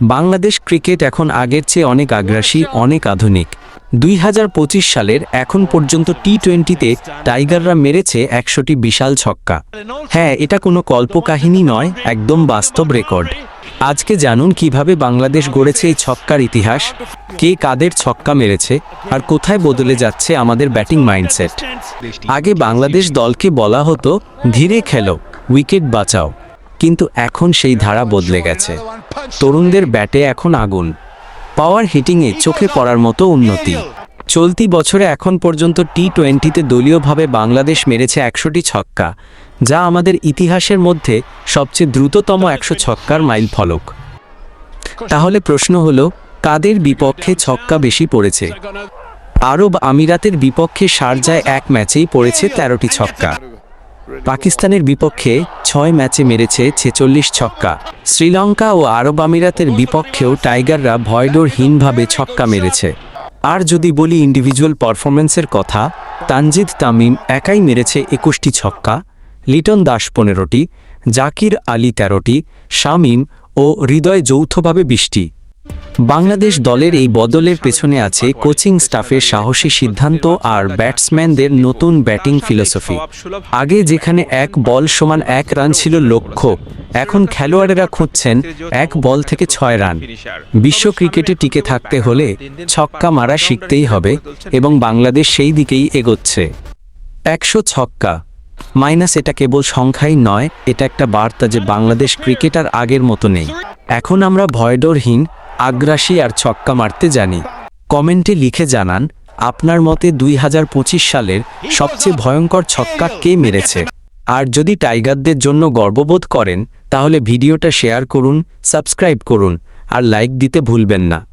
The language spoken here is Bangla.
বাংলাদেশ ক্রিকেট এখন আগের চেয়ে অনেক আগ্রাসী, অনেক আধুনিক। দুই হাজার পঁচিশ সালের এখন পর্যন্ত টি টোয়েন্টিতে টাইগাররা মেরেছে একশোটি বিশাল ছক্কা। হ্যাঁ এটা কোনো কল্পকাহিনী নয়, একদম বাস্তব রেকর্ড। আজকে জানুন কীভাবে বাংলাদেশ গড়েছে এই ছক্কার ইতিহাস, কে কাদের ছক্কা মেরেছে, আর কোথায় বদলে যাচ্ছে আমাদের ব্যাটিং মাইন্ডসেট। আগে বাংলাদেশ দলকে বলা হতো, ধীরে খেলো, উইকেট বাঁচাও। কিন্তু এখন সেই ধারা বদলে গেছে। তরুণদের ব্যাটে এখন আগুন। পাওয়ার হিটিংয়ে চোখে পড়ার মতো উন্নতি। চলতি বছরে এখন পর্যন্ত টি টোয়েন্টিতে দলীয়ভাবে বাংলাদেশ মেরেছে একশোটি ছক্কা, যা আমাদের ইতিহাসের মধ্যে সবচেয়ে দ্রুততম একশো ছক্কার মাইল ফলক। তাহলে প্রশ্ন হলো, কাদের বিপক্ষে ছক্কা বেশি পড়েছে? আরব আমিরাতের বিপক্ষে শারজায় এক ম্যাচেই পড়েছে তেরোটি ছক্কা। পাকিস্তানের বিপক্ষে ছয় ম্যাচে মেরেছে ছেচল্লিশ ছক্কা। শ্রীলঙ্কা ও আরব আমিরাতের বিপক্ষেও টাইগাররা ভয়ডোরহীনভাবে ছক্কা মেরেছে। আর যদি বলি ইন্ডিভিজুয়াল পারফরমেন্সের কথা, তানজিদ তামিম একাই মেরেছে একুশটি ছক্কা, লিটন দাস পনেরোটি, জাকির আলী তেরোটি, শামিম ও হৃদয় যৌথভাবে বৃষ্টি বাংলাদেশ দলের এই বদলের পেছনে আছে কোচিং স্টাফের সাহসী সিদ্ধান্ত আর ব্যাটসম্যানদের নতুন ব্যাটিং ফিলোসফি। আগে যেখানে এক বল সমান এক রান ছিল লক্ষ্য, এখন খেলোয়াড়েরা খুঁজছেন এক বল থেকে ছয় রান। বিশ্ব ক্রিকেটে টিকে থাকতে হলে ছক্কা মারা শিখতেই হবে এবং বাংলাদেশ সেই দিকেই এগোচ্ছে। একশো ছক্কা, মাইনাস এটা কেবল সংখ্যাই নয়, এটা একটা বার্তা যে বাংলাদেশ ক্রিকেট আর আগের মতো নেই। এখন আমরা ভয়ডরহীন আগ্রাসী আর ছক্কা মারতে জানি। কমেন্টে লিখে জানান, আপনার মতে দুই হাজার পঁচিশ সালের সবচেয়ে ভয়ঙ্কর ছক্কা কে মেরেছে? আর যদি টাইগারদের জন্য গর্ববোধ করেন, তাহলে ভিডিওটা শেয়ার করুন, সাবস্ক্রাইব করুন, আর লাইক দিতে ভুলবেন না।